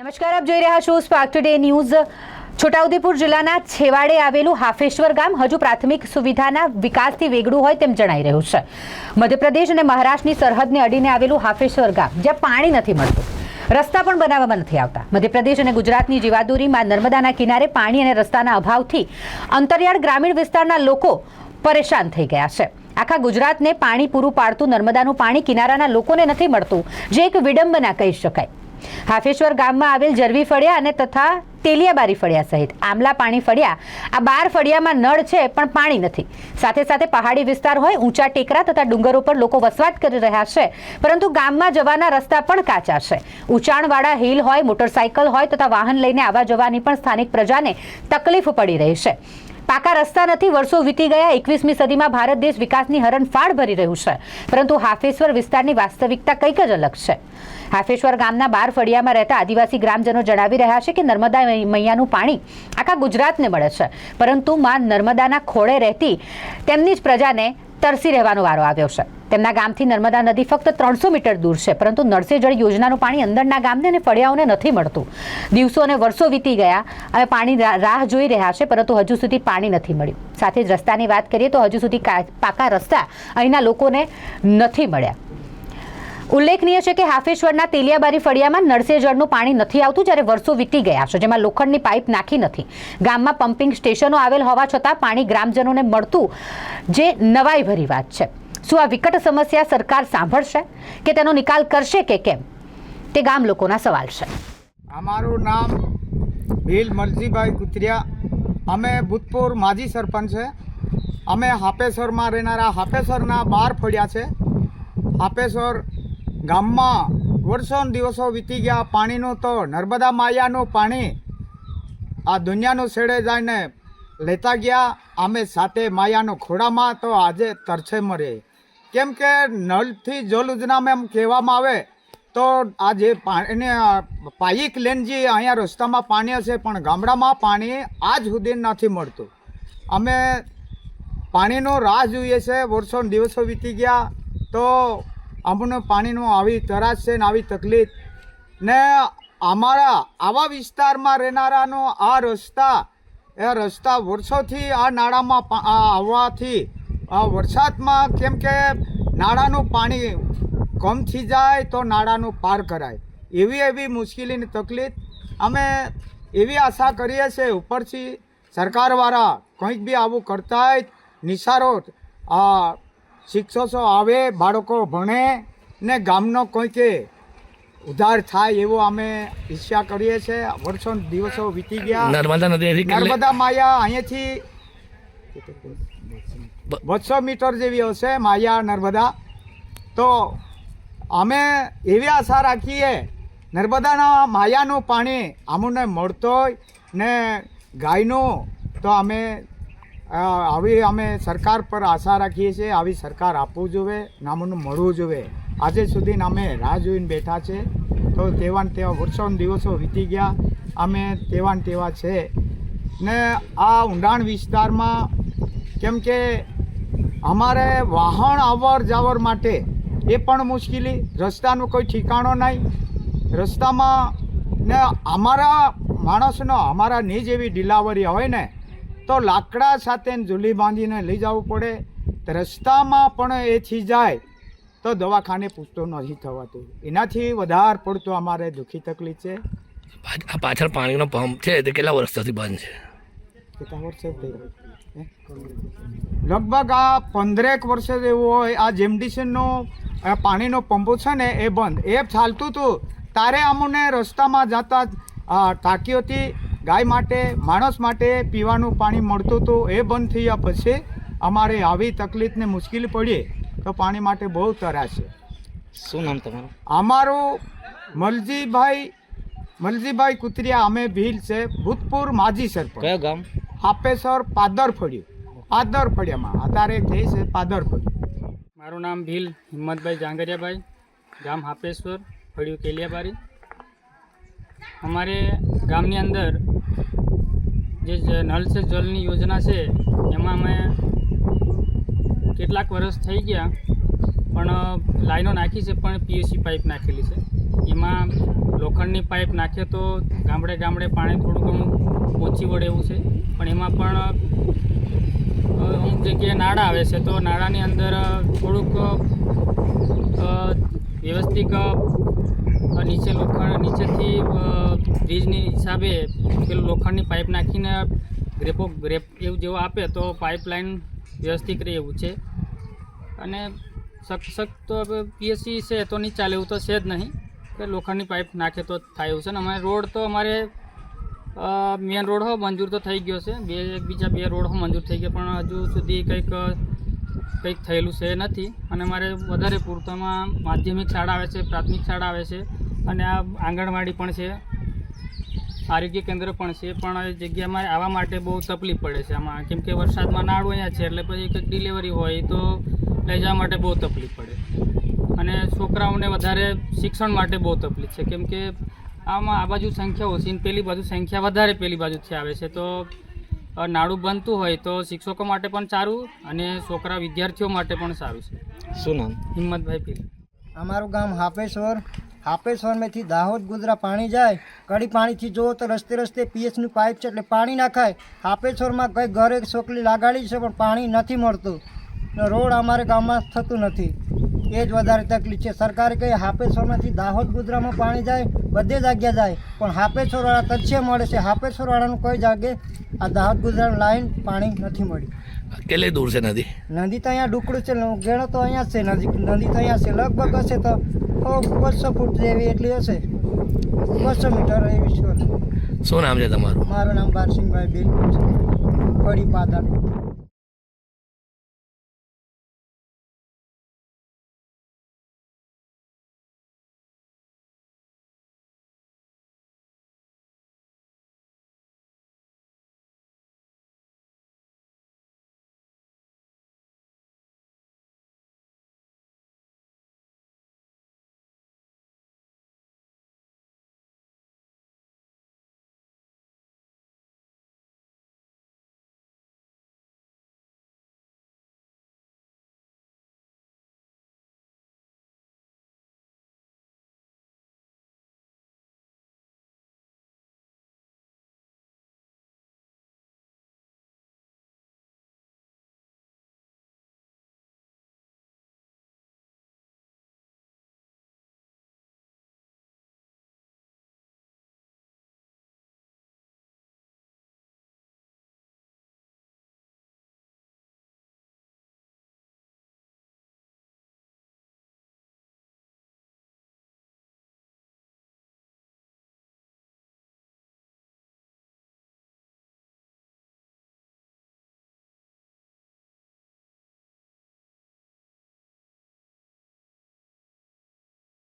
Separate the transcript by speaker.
Speaker 1: નમસ્કાર, આપ જોઈ રહ્યા છો સ્પાર્ક ટુડે ન્યૂઝ છોટાઉદેપુર જિલ્લાના છેવાડે આવેલું હાફેશ્વર ગામ હજુ પ્રાથમિક સુવિધાના વિકાસથી વેગળું હોય તેમ જણાઈ રહ્યું છે. મધ્યપ્રદેશ અને મહારાષ્ટ્રની સરહદને અડીને આવેલું હાફેશ્વર ગામ, જ્યાં પાણી નથી મળતું. રસ્તા પણ બનાવવામાં નથી આવતા. મધ્યપ્રદેશ અને ગુજરાતની જીવાદોરીમાં નર્મદાના કિનારે પાણી અને રસ્તાના અભાવથી અંતરિયાળ ગ્રામીણ વિસ્તારના લોકો પરેશાન થઈ ગયા છે. આખા ગુજરાતને પાણી પૂરું પાડતું નર્મદાનું પાણી કિનારાના લોકોને નથી મળતું, જે એક વિડંબના કહી શકાય. હાફેશ્વર ગામમાં આવેલ જરવી ફળિયા અને તથા તેલિયાબારી ફળિયા સહિત. આમલા પાણી ફળિયા. આ બાર ફળિયામાં નળ છે, પણ પાણી નથી. સાથે સાથે પહાડી વિસ્તાર હોય, ઊંચા ટેકરા તથા ડુંગરો પર લોકો વસવાટ કરી રહ્યા છે. પરંતુ ગામમાં જવાના રસ્તા પણ કાચા છે. ઊંચાણવાળા હિલ હોય, મોટરસાયકલ હોય તથા વાહન લઈને આવવા જવાની પણ સ્થાનિક પ્રજાને તકલીફ પડી રહી છે. પાકા રસ્તા નથી, વર્ષો વીતી ગયા, એકવીસમી સદીમાં ભારત દેશ વિકાસની હરણફાળ ભરી રહ્યું છે. પરંતુ હાફેશ્વર વિસ્તારની વાસ્તવિકતા કંઈક જ અલગ છે. હાફેશ્વર ગામના બાર ફળિયામાં રહેતા આદિવાસી ગ્રામજનો જણાવી રહ્યા છે કે નર્મદા મૈયાનું પાણી આખા ગુજરાતને મળે છે. પરંતુ માં નર્મદાના ખોળે રહેતી તેમની જ પ્રજાને તરસી રહેવાનો વારો આવ્યો છે. તેમના ગામથી નર્મદા નદી ફક્ત ત્રણસો મીટર દૂર છે, પરંતુ નળસે જળ યોજનાનું પાણી અંદરના ગામને અને ફળિયાઓને નથી મળતું. દિવસો અને વર્ષો વીતી ગયા અમે પાણી રાહ જોઈ રહ્યા છે, પરંતુ હજુ સુધી પાણી નથી મળ્યું. સાથે જ રસ્તાની વાત કરીએ તો હજુ સુધી પાકા રસ્તા અહીંના લોકોને નથી મળ્યા. ઉલ્લેખનીય છે કે હાફેશ્વરના તેલિયાબારી ફળિયામાં નળસે જળનું પાણી નથી આવતું જ્યારે વર્ષો વીતી ગયા છે, જેમાં લોખંડની પાઇપ નાખી નથી. ગામમાં પમ્પિંગ સ્ટેશનો આવેલ હોવા છતાં પાણી ગ્રામજનોને મળતું જે નવાઈ ભરી વાત છે. શું આ વિકટ સમસ્યા સરકાર સાંભળશે? કે તેનો નિકાલ કરશે કે કેમ? તે ગામ લોકોના સવાલ છે.
Speaker 2: અમારું નામ ભીલ મલજીભાઈ કુતરિયા. અમે ભૂતપૂર્વ માજી સરપંચ છે. અમે હાપેશ્વરમાં રહેનારા હાપેશ્વરના બાર ફળ્યા છે. હાપેશ્વર ગામમાં વર્ષો દિવસો વીતી ગયા. પાણીનું તો નર્મદા માયાનું પાણી આ દુનિયાનું છેડે જઈને લેતા ગયા. અમે સાથે માયાનો ખોડામાં તો આજે તરછે મરે. કેમ કે નળથી જલ યોજનામાં એમ કહેવામાં આવે તો આ જે પાણી પાઈક લેન જે અહીંયા રસ્તામાં પાણી હશે, પણ ગામડામાં પાણી આજ સુધી નથી મળતું. અમે પાણીનો રાહ જોઈએ છે. વર્ષો દિવસો વીતી ગયા તો અમને પાણીનો આવી તરાશ છે ને આવી તકલીફ. ને અમારા આવા વિસ્તારમાં રહેનારાનો આ રસ્તા, એ રસ્તા વર્ષોથી આ નાળામાં આવવાથી આ વરસાદમાં કેમ કે નાળાનું પાણી કમ થઈ જાય તો નાળાનું પાર કરાય. એવી એવી મુશ્કેલીની તકલીફ અમે એવી આશા કરીએ છીએ ઉપરથી સરકારવાળા કંઈક બી આવું કરતા નિશારો શિક્ષકો આવે બાળકો ભણે ને ગામનો કોઈકે ઉધાર થાય એવો અમે ઈચ્છા કરીએ છીએ વર્ષો દિવસો વીતી ગયા.
Speaker 3: નર્મદા નદી
Speaker 2: નર્મદા માયા અહીંયાથી બસો મીટર જેવી હશે માયા નર્મદા. તો અમે એવી આશા રાખીએ નર્મદાના માયાનું પાણી અમને મળતો હોય ને ગાયનું તો અમે આવી અમે સરકાર પર આશા રાખીએ છીએ, આવી સરકાર આપવું જોઈએ નામનું મળવું જોઈએ. આજે સુધીને અમે રાહ જોઈને બેઠા છે. તો તેવા ને તેવા વર્ષો દિવસો વીતી ગયા. અમે તેવા ને તેવા છે. ને આ ઊંડાણ વિસ્તારમાં કેમ કે અમારે વાહન અવર જાવર માટે એ પણ મુશ્કેલી. રસ્તાનું કોઈ ઠેકાણો નહીં. રસ્તામાં ને અમારા માણસનો, અમારા ની જેવી ડિલાવરી હોય ને તો લાકડા સાથે ઝૂલી બાંધીને લઈ જવું પડે. રસ્તામાં પણ એ થઈ જાય તો દવાખાને પૂછતો નથી થવાતું. એનાથી વધારે પડતો અમારે દુઃખી તકલીફ છે.
Speaker 3: આ પાછળ પાણીનો પંપ છે તે કેટલા વર્ષથી બંધ છે?
Speaker 2: કેટલા વર્ષે લગભગ આ પંદરેક વર્ષે એવું હોય આ જેમડીસીનો પાણીનો પંપ છે ને એ બંધ. એ ચાલતું હતું. તારે અમને રસ્તામાં જતા આ ટાંકીઓથી ગાય માટે માણસ માટે પીવાનું પાણી મળતું હતું એ બંધ થયા પછી અમારે આવી તકલીફને મુશ્કેલી પડીએ તો પાણી માટે બહુ તરાશ છે.
Speaker 4: શું નામ તમારું?
Speaker 2: અમારું મલજીભાઈ મલજીભાઈ કુતરિયા અમે ભીલ છે ભૂતપૂર્વ માજી સરપંચ.
Speaker 4: કયો ગામ?
Speaker 2: હાપેસર પાદર ફળ્યું પાદર ફળિયામાં અત્યારે થઈ છે પાદર ફળ્યું
Speaker 5: મારું નામ ભીલ હિંમતભાઈ જાંગરિયાભાઈ ગામ હાપેશ્વર ફળિયું કેલિયાબારી. અમારે ગામની અંદર જે નળ સે જલની યોજના છે, એમાં અમે કેટલાક વર્ષ થઈ ગયા, પણ લાઈનો નાખી છે, પણ પીએસસી પાઇપ નાખેલી છે. એમાં લોખંડની પાઇપ નાખીએ તો ગામડે ગામડે પાણી થોડું ઘણું પહોંચી વળે એવું છે, પણ એમાં પણ અમુક જગ્યાએ નાળા આવે છે, તો નાળાની અંદર થોડુંક વ્યવસ્થિત નીચે લોખંડ, નીચેથી બ્રિજની હિસાબે પેલું લોખંડની પાઇપ નાખીને ગ્રેપો ગ્રેપ એવું જેવું આપે તો પાઇપલાઇન વ્યવસ્થિત રહે એવું છે. અને સખ્ત તો હવે પીએસસી છે તો નહીં ચાલે એવું તો છે જ નહીં. કે લોખંડની પાઇપ નાખે તો થાય એવું છે. ને અમારે રોડ તો અમારે મેન રોડ હો, મંજૂર તો થઈ ગયો છે. બે, એકબીજા બે રોડ હો, મંજૂર થઈ ગયા. પણ હજુ સુધી કંઈક કંઈક થયેલું છે નથી. અને મારે વધારે પૂરતામાં માધ્યમિક શાળા આવે છે, પ્રાથમિક શાળા આવે છે અને આ આંગણવાડી પણ છે. આરોગ્ય કેન્દ્ર પણ છે, પણ જગ્યામાં આવવા માટે બહુ તકલીફ પડે છે આમાં. કેમ કે વરસાદમાં નાળું અહીંયા છે, એટલે પછી કંઈક ડિલિવરી હોય તો લઈ જવા માટે બહુ તકલીફ પડે. અને છોકરાઓને વધારે શિક્ષણ માટે બહુ તકલીફ છે. કેમ કે આમાં આ બાજુ સંખ્યા ઓછી પેલી બાજુ સંખ્યા વધારે, પેલી બાજુથી આવે છે. તો અ, નાળું બનતું હોય તો શિક્ષકો માટે પણ સારું અને છોકરા વિદ્યાર્થીઓ માટે પણ સારું છે.
Speaker 3: શું નામ?
Speaker 5: હિંમતભાઈ પીલ.
Speaker 4: અમારું ગામ હાપેશ્વર. હાપેશ્વરમાંથી દાહોદ ગુજરા પાણી જાય. કડી પાણીથી જુઓ તો રસ્તે રસ્તે પીએચનું પાઇપ છે એટલે પાણી નાખાય. હાપેશ્વરમાં કંઈ ઘરે છોકરી લાગાડી છે પણ પાણી નથી મળતું. રોડ અમારે ગામમાં થતું નથી. એ જ વધારે તકલીફ છે. સરકારે કહી હાપેશ્વરમાંથી દાહોદ ગુજરામાં પાણી જાય બધે જગ્યા જાય. પણ હાપેશ્વરવાળા તથ્ય મળે છે. હાપેશ્વરવાળાનું કોઈ જાગે આ દાહોદ ગુજરાત લાઈન પાણી નથી મળી.
Speaker 3: કેટલી દૂર છે નદી?
Speaker 4: નદી તો અહીંયા ડુકડું છે ઘેણો તો અહીંયા છે નજીક નદી તો અહીંયા છે. લગભગ હશે તો બસો ફૂટ જેવી એટલી હશે. બસો મીટર એવી છે.
Speaker 3: શું નામ છે તમારું?
Speaker 4: મારું નામ બારસિંહભાઈ બિલકુલ છે. કડી પાદર